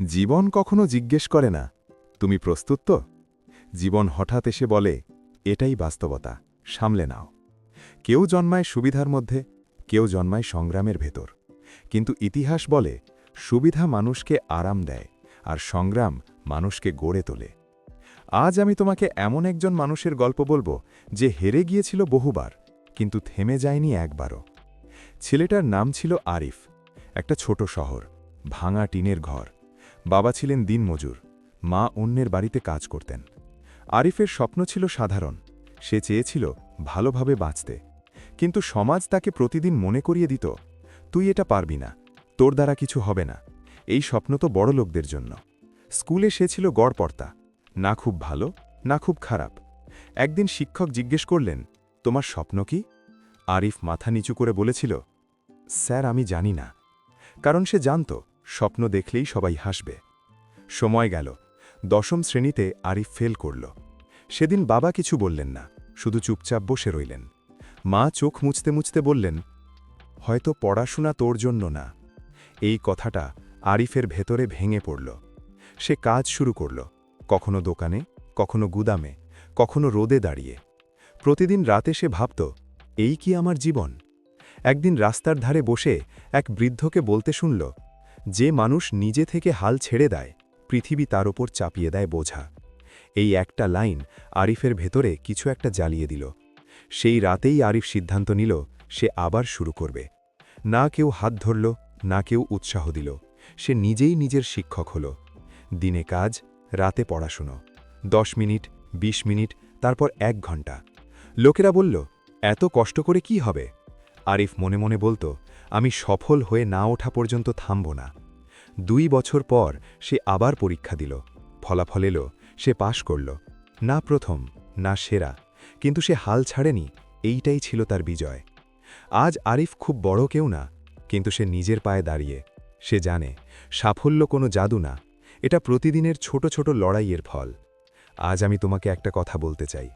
জীবন কখনো জিজ্ঞেস করে না। তুমি প্রস্তুত তো? জীবন হঠাৎ এসে বলে, এটাই বাস্তবতা, সামলে নাও। কেউ জন্মায় সুবিধার মধ্যে, কেউ জন্মায় সংগ্রামের ভেতর। কিন্তু ইতিহাস বলে, সুবিধা মানুষকে আরাম দেয়, আর সংগ্রাম মানুষকে গড়ে তোলে। আজ আমি তোমাকে এমন একজন মানুষের গল্প বলব, যে হেরে গিয়েছিল বহুবার, কিন্তু থেমে যায়নি একবারও। ছেলেটার নাম ছিল আরিফ, একটা ছোট শহর, ভাঙা টিনের ঘর। বাবা ছিলেন দিনমজুর, মা অন্যের বাড়িতে কাজ করতেন। আরিফের স্বপ্ন ছিল সাধারণ, সে চেয়েছিল ভালোভাবে বাঁচতে। কিন্তু সমাজ তাকে প্রতিদিন মনে করিয়ে দিত, তুই এটা পারবি না, তোর দ্বারা কিছু হবে না, এই স্বপ্ন তো বড় লোকদের জন্য। স্কুলে সে ছিল গড়পর্তা না খুব ভালো, না খুব খারাপ। একদিন শিক্ষক জিজ্ঞেস করলেন, তোমার স্বপ্ন কি? আরিফ মাথা নিচু করে বলেছিল, স্যার, আমি জানি না। কারণ সে জানত স্বপ্ন দেখলেই সবাই হাসবে। সময় গেল। দশম শ্রেণীতে আরিফ ফেল করল। সেদিন বাবা কিছু বললেন না, শুধু চুপচাপ বসে রইলেন। মা চোখ মুছতে মুছতে বললেন, হয়তো পড়াশোনা তোর জন্য না। এই কথাটা আরিফের ভেতরে ভেঙে পড়ল। সে কাজ শুরু করল, কখনো দোকানে, কখনো গুদামে, কখনো রোদে দাঁড়িয়ে। প্রতিদিন রাতে সে ভাবত, এই কি আমার জীবন? একদিন রাস্তার ধারে বসে এক বৃদ্ধকে বলতে শুনল যে মানুষ নিজে থেকে হাল ছেড়ে দেয়, পৃথিবী তার ওপর চাপিয়ে দেয় বোঝা। এই একটা লাইন আরিফের ভেতরে কিছু একটা জ্বালিয়ে দিল। সেই রাতেই আরিফ সিদ্ধান্ত নিল, সে আবার শুরু করবে। না কেউ হাত ধরল, না কেউ উৎসাহ দিল। সে নিজেই নিজের শিক্ষক হল। দিনে কাজ, রাতে পড়াশুনো। দশ মিনিট ২০ মিনিট, তারপর এক ঘণ্টা। লোকেরা বলল, এত কষ্ট করে কি হবে? আরিফ মনে মনে বলতো আমি সফল হয়ে না ওঠা পর্যন্ত থামব না। দুই বছর পর সে আবার পরীক্ষা দিল। ফলাফল এলো, সে পাশ করল। না প্রথম, না সেরা, কিন্তু সে হাল ছাড়েনি, এইটাই ছিল তার বিজয়। আজ আরিফ খুব বড় কেউ না, কিন্তু সে নিজের পায়ে দাঁড়িয়ে। সে জানে, সাফল্য কোনো জাদু না, এটা প্রতিদিনের ছোট ছোট লড়াইয়ের ফল। আজ আমি তোমাকে একটা কথা বলতে চাই।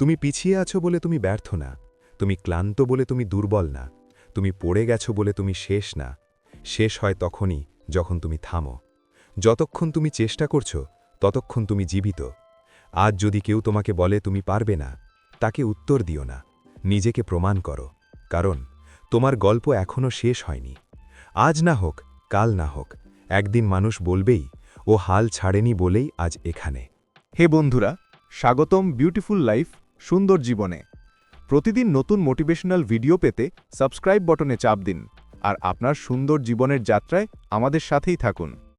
তুমি পিছিয়ে আছো বলে তুমি ব্যর্থ না, তুমি ক্লান্ত বলে তুমি দুর্বল না। তুমি পড়ে গেছো বলে তুমি শেষ না। শেষ হয় তখনই যখন তুমি থামো। যতক্ষণ তুমি চেষ্টা করছ, ততক্ষণ তুমি জীবিত। আজ যদি কেউ তোমাকে বলে তুমি পারবে না, তাকে উত্তর দিও না। নিজেকে প্রমাণ করো। কারণ তোমার গল্প এখনও শেষ হয়নি। আজ না হোক, কাল না হোক, একদিন মানুষ বলবেই, ও হাল ছাড়েনি বলেই আজ এখানে। হে বন্ধুরা, স্বাগতম বিউটিফুল লাইফ, সুন্দর জীবনে। প্রতিদিন নতুন মোটিভেশনাল ভিডিও পেতে সাবস্ক্রাইব বটনে চাপ দিন। আর আপনার সুন্দর জীবনের যাত্রায় আমাদের সাথেই থাকুন।